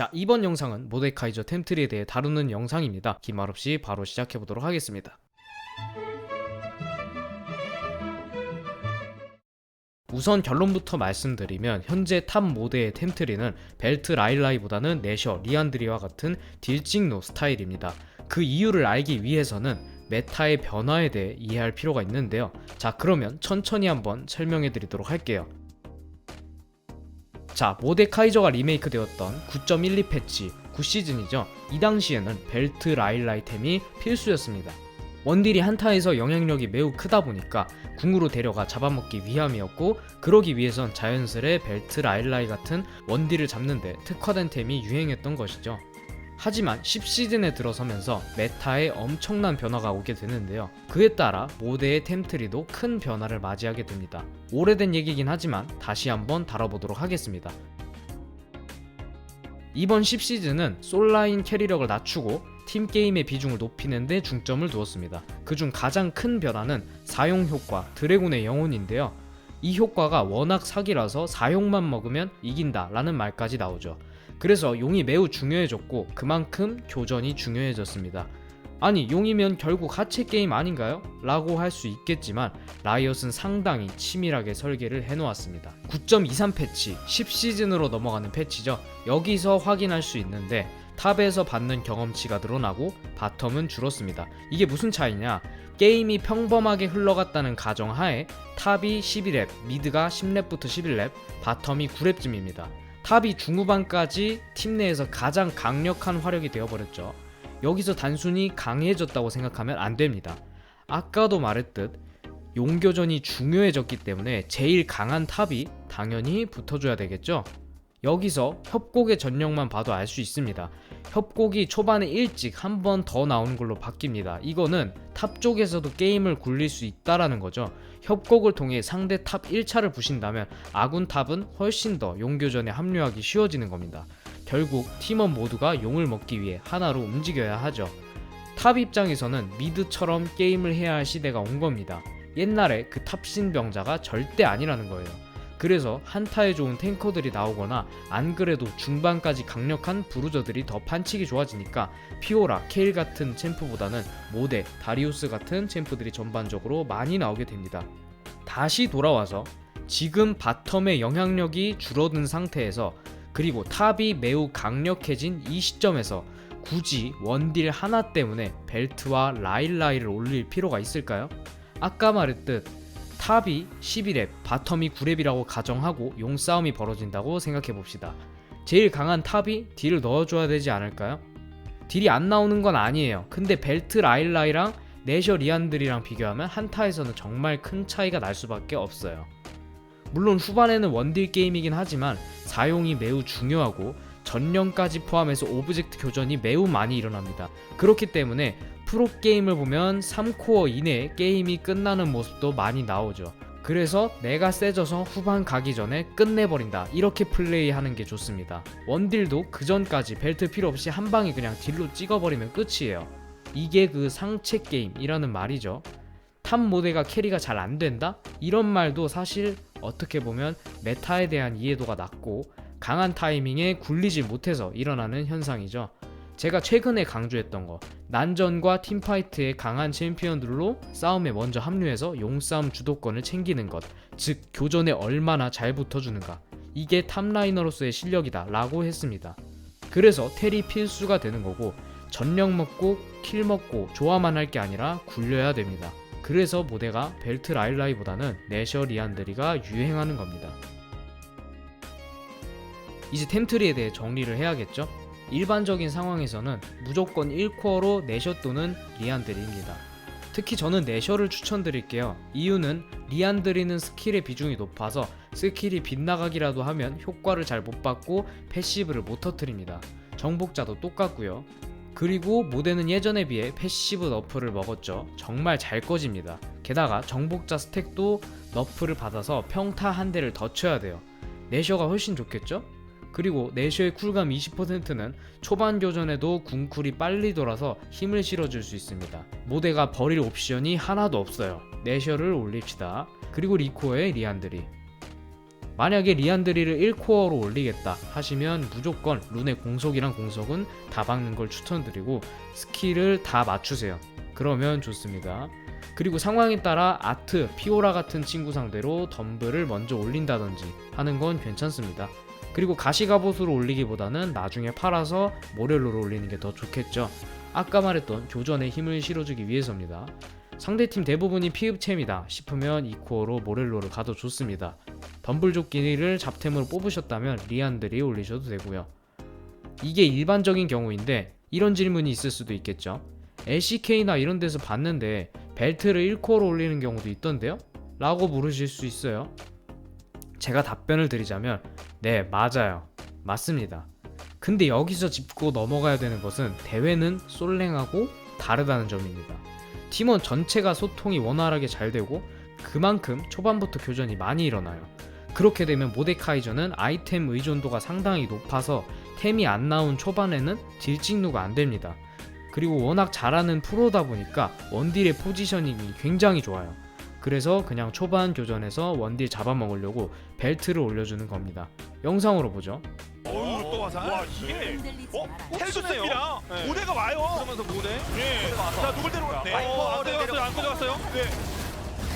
자 이번 영상은 모데카이저 템트리에 대해 다루는 영상입니다 기말 없이 바로 시작해 보도록 하겠습니다 우선 결론부터 말씀드리면 현재 탑 모드의 템트리는 벨트 라일라이보다는 내셔, 리안드리와 같은 딜찍노 스타일입니다. 그 이유를 알기 위해서는 메타의 변화에 대해 이해할 필요가 있는데요. 자 그러면 천천히 한번 설명해 드리도록 할게요. 자 모데카이저가 리메이크 되었던 9.12 패치 9시즌이죠. 이 당시에는 벨트 라일라이템이 필수였습니다. 원딜이 한타에서 영향력이 매우 크다 보니까 궁으로 데려가 잡아먹기 위함이었고 그러기 위해선 자연스레 벨트 라일라이 같은 원딜을 잡는데 특화된 템이 유행했던 것이죠. 하지만 10시즌에 들어서면서 메타에 엄청난 변화가 오게 되는데요. 그에 따라 모드의 템트리도 큰 변화를 맞이하게 됩니다. 오래된 얘기긴 하지만 다시 한번 다뤄보도록 하겠습니다. 이번 10시즌은 솔라인 캐리력을 낮추고 팀 게임의 비중을 높이는 데 중점을 두었습니다. 그중 가장 큰 변화는 사용 효과 드래곤의 영혼인데요. 이 효과가 워낙 사기라서 사용만 먹으면 이긴다 라는 말까지 나오죠. 그래서 용이 매우 중요해졌고 그만큼 교전이 중요해졌습니다. 아니 용이면 결국 하체 게임 아닌가요? 라고 할 수 있겠지만 라이엇은 상당히 치밀하게 설계를 해놓았습니다. 9.23 패치 10시즌으로 넘어가는 패치죠. 여기서 확인할 수 있는데 탑에서 받는 경험치가 늘어나고 바텀은 줄었습니다. 이게 무슨 차이냐? 게임이 평범하게 흘러갔다는 가정하에 탑이 11렙, 미드가 10렙부터 11렙, 바텀이 9렙쯤입니다. 탑이 중후반까지 팀 내에서 가장 강력한 화력이 되어버렸죠. 여기서 단순히 강해졌다고 생각하면 안 됩니다. 아까도 말했듯 용교전이 중요해졌기 때문에 제일 강한 탑이 당연히 붙어줘야 되겠죠. 여기서 협곡의 전력만 봐도 알 수 있습니다. 협곡이 초반에 일찍 한 번 더 나오는 걸로 바뀝니다. 이거는 탑 쪽에서도 게임을 굴릴 수 있다라는 거죠. 협곡을 통해 상대 탑 1차를 부신다면 아군 탑은 훨씬 더 용교전에 합류하기 쉬워지는 겁니다. 결국 팀원 모두가 용을 먹기 위해 하나로 움직여야 하죠. 탑 입장에서는 미드처럼 게임을 해야 할 시대가 온 겁니다. 옛날에 그 탑신 병자가 절대 아니라는 거예요. 그래서 한타에 좋은 탱커들이 나오거나 안 그래도 중반까지 강력한 부루저들이 더 판치기 좋아지니까 피오라, 케일 같은 챔프보다는 모데, 다리우스 같은 챔프들이 전반적으로 많이 나오게 됩니다. 다시 돌아와서 지금 바텀의 영향력이 줄어든 상태에서 그리고 탑이 매우 강력해진 이 시점에서 굳이 원딜 하나 때문에 벨트와 라일라이를 올릴 필요가 있을까요? 아까 말했듯 탑이 11렙, 바텀이 9렙이라고 가정하고 용싸움이 벌어진다고 생각해 봅시다. 제일 강한 탑이 딜을 넣어줘야 되지 않을까요? 딜이 안 나오는 건 아니에요. 근데 벨트 라일라이랑 내셔 리안들이랑 비교하면 한타에서는 정말 큰 차이가 날 수밖에 없어요. 물론 후반에는 원딜 게임이긴 하지만 사용이 매우 중요하고 전령까지 포함해서 오브젝트 교전이 매우 많이 일어납니다. 그렇기 때문에 프로게임을 보면 3코어 이내에 게임이 끝나는 모습도 많이 나오죠. 그래서 내가 세져서 후반 가기 전에 끝내버린다. 이렇게 플레이하는 게 좋습니다. 원딜도 그 전까지 벨트 필요 없이 한 방에 그냥 딜로 찍어버리면 끝이에요. 이게 그 상체 게임이라는 말이죠. 탑 모델가 캐리가 잘 안된다? 이런 말도 사실 어떻게 보면 메타에 대한 이해도가 낮고 강한 타이밍에 굴리지 못해서 일어나는 현상이죠 제가 최근에 강조했던 거 난전과 팀파이트의 강한 챔피언들로 싸움에 먼저 합류해서 용싸움 주도권을 챙기는 것, 즉 교전에 얼마나 잘 붙어주는가. 이게 탑라이너로서의 실력이다 라고 했습니다. 그래서 텔이 필수가 되는 거고 전력 먹고 킬 먹고 조화만 할 게 아니라 굴려야 됩니다. 그래서 모델가 벨트 라일라이보다는 내셔 리안드리가 유행하는 겁니다. 이제 템트리에 대해 정리를 해야겠죠? 일반적인 상황에서는 무조건 1코어로 내셔 또는 리안드리입니다. 특히 저는 내셔를 추천드릴게요. 이유는 리안드리는 스킬의 비중이 높아서 스킬이 빗나가기라도 하면 효과를 잘 못 받고 패시브를 못 터트립니다. 정복자도 똑같고요. 그리고 모데는 예전에 비해 패시브 너프를 먹었죠. 정말 잘 꺼집니다. 게다가 정복자 스택도 너프를 받아서 평타 한 대를 더 쳐야 돼요. 내셔가 훨씬 좋겠죠? 그리고 내셔의 쿨감 20%는 초반 교전에도 궁쿨이 빨리 돌아서 힘을 실어줄 수 있습니다. 모데가 버릴 옵션이 하나도 없어요. 내셔를 올립시다. 그리고 리코의 리안드리. 만약에 리안드리를 1코어로 올리겠다 하시면 무조건 룬의 공속이랑 공속은 다 박는 걸 추천드리고 스킬을 다 맞추세요. 그러면 좋습니다. 그리고 상황에 따라 아트, 피오라 같은 친구 상대로 덤블을 먼저 올린다든지 하는 건 괜찮습니다. 그리고 가시가봇으로 올리기보다는 나중에 팔아서 모렐로로 올리는 게 더 좋겠죠. 아까 말했던 교전에 힘을 실어주기 위해서입니다. 상대팀 대부분이 피읍챔이다 싶으면 이코어로 모렐로를 가도 좋습니다. 덤블조끼를 잡템으로 뽑으셨다면 리안들이 올리셔도 되고요. 이게 일반적인 경우인데 이런 질문이 있을 수도 있겠죠. LCK나 이런 데서 봤는데 벨트를 1코어로 올리는 경우도 있던데요? 라고 물으실 수 있어요. 제가 답변을 드리자면 네, 맞아요. 맞습니다. 근데 여기서 짚고 넘어가야 되는 것은 대회는 솔랭하고 다르다는 점입니다. 팀원 전체가 소통이 원활하게 잘 되고 그만큼 초반부터 교전이 많이 일어나요. 그렇게 되면 모데카이저는 아이템 의존도가 상당히 높아서 템이 안 나온 초반에는 딜 찍누가 안 됩니다. 그리고 워낙 잘하는 프로다 보니까 원딜의 포지셔닝이 굉장히 좋아요. 그래서 그냥 초반 교전에서 원딜 잡아먹으려고 벨트를 올려주는 겁니다. 영상으로 보죠. 어우 또 화살. 와 이게 어? 말아요. 헬스입니다. 네. 모대가 와요. 그러면서 모대 예. 자 누굴 데려올까? 네. 어, 안 네, 들어갔어요 안 들어갔어요 네.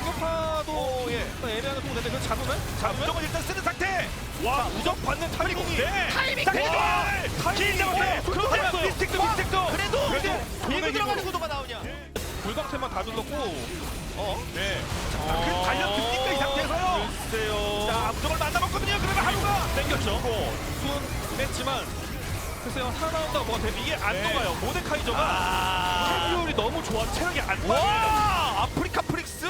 공격파도 예. 애매한 거 보는데 그거 잡으면 자 무조건 일단 쓰는 상태. 와 무적 받는 타이밍이. 네. 타이밍 좋아. 타이밍 어. 네. 자 그래도 달려듭니까 이 상태에서요? 글쎄요 자 무적을 만나봤거든요. 그러면 하루가 땡겼죠 수은 뺐지만 글쎄요 살아나온다고 뭐가 되면 이게 안 네. 녹아요 모데카이저가 아. 템률이 너무 좋아 체력이 안 빠져요 와 아프리카 프릭스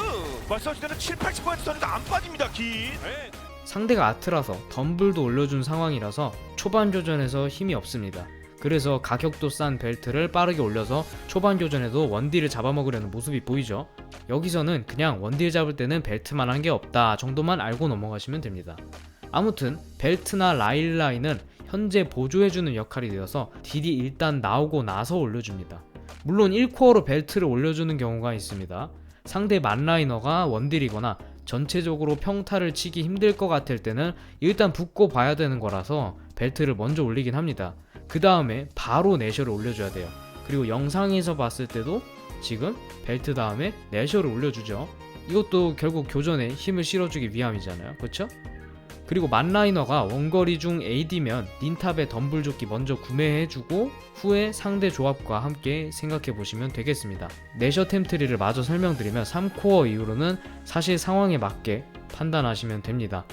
말씀하신 대로 7, 80% 선에도 안 빠집니다 기. 네. 상대가 아트라서 덤블도 올려준 상황이라서 초반 교전에서 힘이 없습니다. 그래서 가격도 싼 벨트를 빠르게 올려서 초반 교전에도 원딜을 잡아먹으려는 모습이 보이죠. 여기서는 그냥 원딜 잡을 때는 벨트만 한 게 없다 정도만 알고 넘어가시면 됩니다. 아무튼 벨트나 라일라인은 현재 보조해주는 역할이 되어서 딜이 일단 나오고 나서 올려줍니다. 물론 1코어로 벨트를 올려주는 경우가 있습니다. 상대 만라이너가 원딜이거나 전체적으로 평타를 치기 힘들 것 같을 때는 일단 붙고 봐야 되는 거라서 벨트를 먼저 올리긴 합니다. 그 다음에 바로 내셔를 올려줘야 돼요. 그리고 영상에서 봤을 때도 지금 벨트 다음에 내셔를 올려주죠. 이것도 결국 교전에 힘을 실어주기 위함이잖아요. 그쵸? 그리고 만라이너가 원거리 중 AD면 닌탑의 덤블조끼 먼저 구매해주고 후에 상대 조합과 함께 생각해 보시면 되겠습니다. 내셔 템트리를 마저 설명드리면 3코어 이후로는 사실 상황에 맞게 판단하시면 됩니다.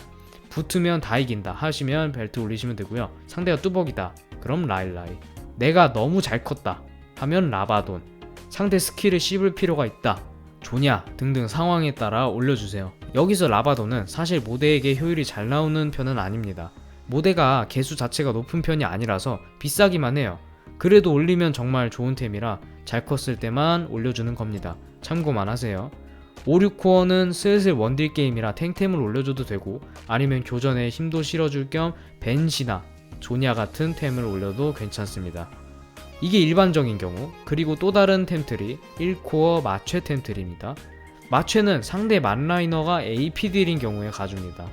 붙으면 다 이긴다 하시면 벨트 올리시면 되고요. 상대가 뚜벅이다. 그럼 라일라이. 내가 너무 잘 컸다. 하면 라바돈. 상대 스킬을 씹을 필요가 있다. 조냐 등등 상황에 따라 올려주세요. 여기서 라바돈은 사실 모대에게 효율이 잘 나오는 편은 아닙니다. 모대가 개수 자체가 높은 편이 아니라서 비싸기만 해요. 그래도 올리면 정말 좋은 템이라 잘 컸을 때만 올려주는 겁니다. 참고만 하세요. 5, 6코어는 슬슬 원딜 게임이라 탱템을 올려줘도 되고 아니면 교전에 힘도 실어줄 겸 벤시나 조냐 같은 템을 올려도 괜찮습니다. 이게 일반적인 경우 그리고 또 다른 템트리 1코어 마취 템트리입니다. 마취는 상대 만라이너가 AP 딜인 경우에 가줍니다.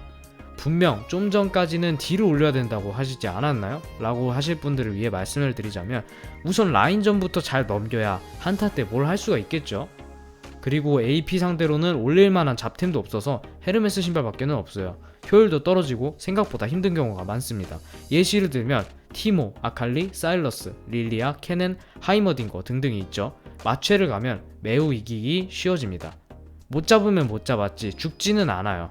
분명 좀 전까지는 딜을 올려야 된다고 하시지 않았나요? 라고 하실 분들을 위해 말씀을 드리자면 우선 라인전부터 잘 넘겨야 한타 때 뭘 할 수가 있겠죠? 그리고 AP 상대로는 올릴만한 잡템도 없어서 헤르메스 신발밖에는 없어요. 효율도 떨어지고 생각보다 힘든 경우가 많습니다. 예시를 들면 티모, 아칼리, 사일러스, 릴리아, 케넨, 하이머딩거 등등이 있죠. 마취를 가면 매우 이기기 쉬워집니다. 못 잡으면 못 잡았지 죽지는 않아요.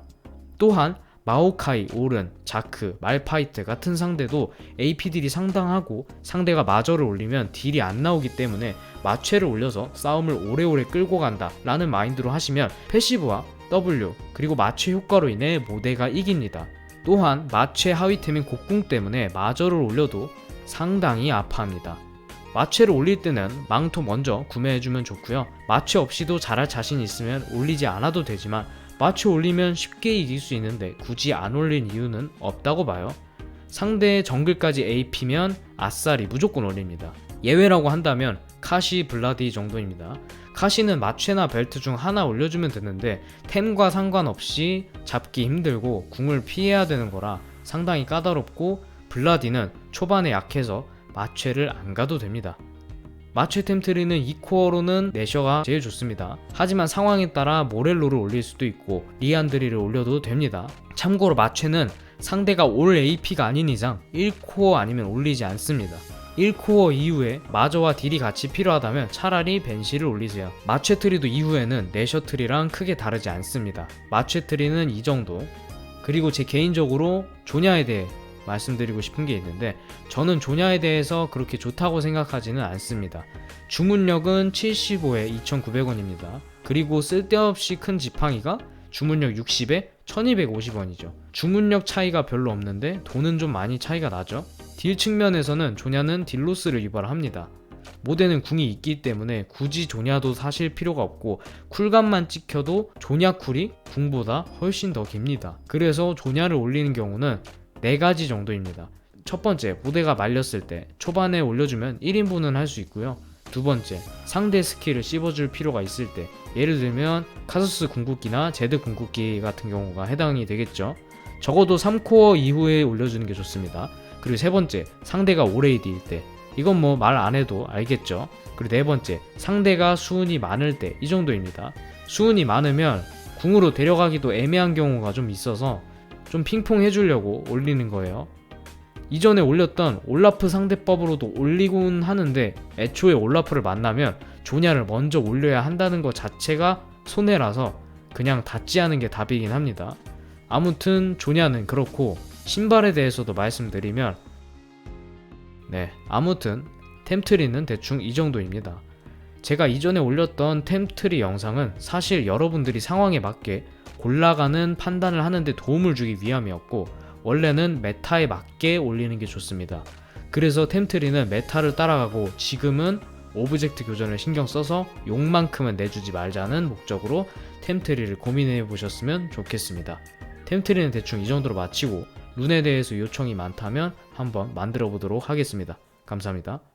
또한 마오카이, 오른, 자크, 말파이트 같은 상대도 AP 딜이 상당하고 상대가 마저를 올리면 딜이 안 나오기 때문에 마취를 올려서 싸움을 오래오래 끌고 간다 라는 마인드로 하시면 패시브와 W 그리고 마취 효과로 인해 모대가 이깁니다. 또한 마취 하위템인 곡궁 때문에 마저를 올려도 상당히 아파합니다. 마취를 올릴 때는 망토 먼저 구매해주면 좋고요. 마취 없이도 잘할 자신 있으면 올리지 않아도 되지만 마취 올리면 쉽게 이길 수 있는데 굳이 안 올린 이유는 없다고 봐요. 상대 정글까지 AP면 아싸리 무조건 올립니다. 예외라고 한다면 카시 블라디 정도입니다. 카시는 마취나 벨트 중 하나 올려주면 되는데 템과 상관없이 잡기 힘들고 궁을 피해야 되는 거라 상당히 까다롭고 블라디는 초반에 약해서 마취를 안 가도 됩니다. 마취 템트리는 2코어로는 내셔가 제일 좋습니다. 하지만 상황에 따라 모렐로를 올릴 수도 있고 리안드리를 올려도 됩니다. 참고로 마취는 상대가 올 AP가 아닌 이상 1코어 아니면 올리지 않습니다. 1코어 이후에 마저와 딜이 같이 필요하다면 차라리 벤시를 올리세요. 마취 트리도 이후에는 내셔 트리랑 크게 다르지 않습니다. 마취 트리는 이 정도. 그리고 제 개인적으로 조냐에 대해 말씀드리고 싶은 게 있는데 저는 조냐에 대해서 그렇게 좋다고 생각하지는 않습니다. 주문력은 75에 2,900원입니다. 그리고 쓸데없이 큰 지팡이가 주문력 60에 1,250원이죠. 주문력 차이가 별로 없는데 돈은 좀 많이 차이가 나죠. 딜 측면에서는 조냐는 딜로스를 유발합니다. 모델은 궁이 있기 때문에 굳이 조냐도 사실 필요가 없고 쿨감만 찍혀도 조냐 쿨이 궁보다 훨씬 더 깁니다. 그래서 조냐를 올리는 경우는 4가지 정도입니다. 첫 번째, 모대가 말렸을 때 초반에 올려주면 1인분은 할 수 있고요. 두 번째, 상대 스킬을 씹어줄 필요가 있을 때 예를 들면 카서스 궁극기나 제드 궁극기 같은 경우가 해당이 되겠죠. 적어도 3코어 이후에 올려주는 게 좋습니다. 그리고 세 번째, 상대가 오레이디일 때 이건 뭐 말 안 해도 알겠죠. 그리고 네 번째, 상대가 수은이 많을 때 이 정도입니다. 수은이 많으면 궁으로 데려가기도 애매한 경우가 좀 있어서 좀 핑퐁 해주려고 올리는 거예요. 이전에 올렸던 올라프 상대법으로도 올리곤 하는데 애초에 올라프를 만나면 조냐를 먼저 올려야 한다는 것 자체가 손해라서 그냥 닫지 않은 게 답이긴 합니다. 아무튼 조냐는 그렇고 신발에 대해서도 말씀드리면 네 아무튼 템트리는 대충 이 정도입니다. 제가 이전에 올렸던 템트리 영상은 사실 여러분들이 상황에 맞게 골라가는 판단을 하는데 도움을 주기 위함이었고 원래는 메타에 맞게 올리는 게 좋습니다. 그래서 템트리는 메타를 따라가고 지금은 오브젝트 교전을 신경 써서 용만큼은 내주지 말자는 목적으로 템트리를 고민해 보셨으면 좋겠습니다. 템트리는 대충 이 정도로 마치고 룬에 대해서 요청이 많다면 한번 만들어 보도록 하겠습니다. 감사합니다.